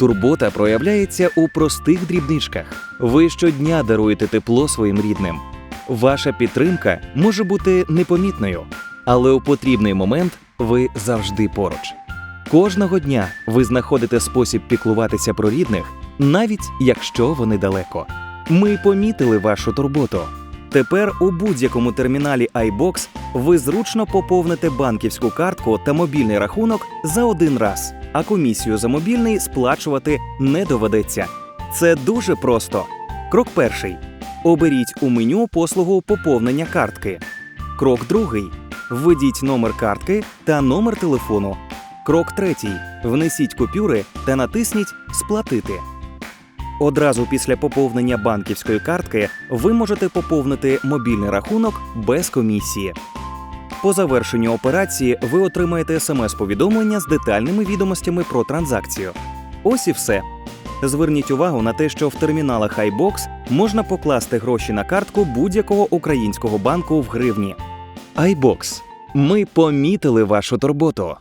Турбота проявляється у простих дрібничках. Ви щодня даруєте тепло своїм рідним. Ваша підтримка може бути непомітною, але у потрібний момент ви завжди поруч. Кожного дня ви знаходите спосіб піклуватися про рідних, навіть якщо вони далеко. Ми помітили вашу турботу. Тепер у будь-якому терміналі iBox ви зручно поповните банківську картку та мобільний рахунок за один раз, а комісію за мобільний сплачувати не доведеться. Це дуже просто. Крок перший: оберіть у меню послугу поповнення картки. Крок другий: введіть номер картки та номер телефону. Крок третій: внесіть купюри та натисніть Сплатити. Одразу після поповнення банківської картки ви можете поповнити мобільний рахунок без комісії. По завершенню операції ви отримаєте смс-повідомлення з детальними відомостями про транзакцію. Ось і все. Зверніть увагу на те, що в терміналах iBox можна покласти гроші на картку будь-якого українського банку в гривні. iBox. Ми помітили вашу турботу.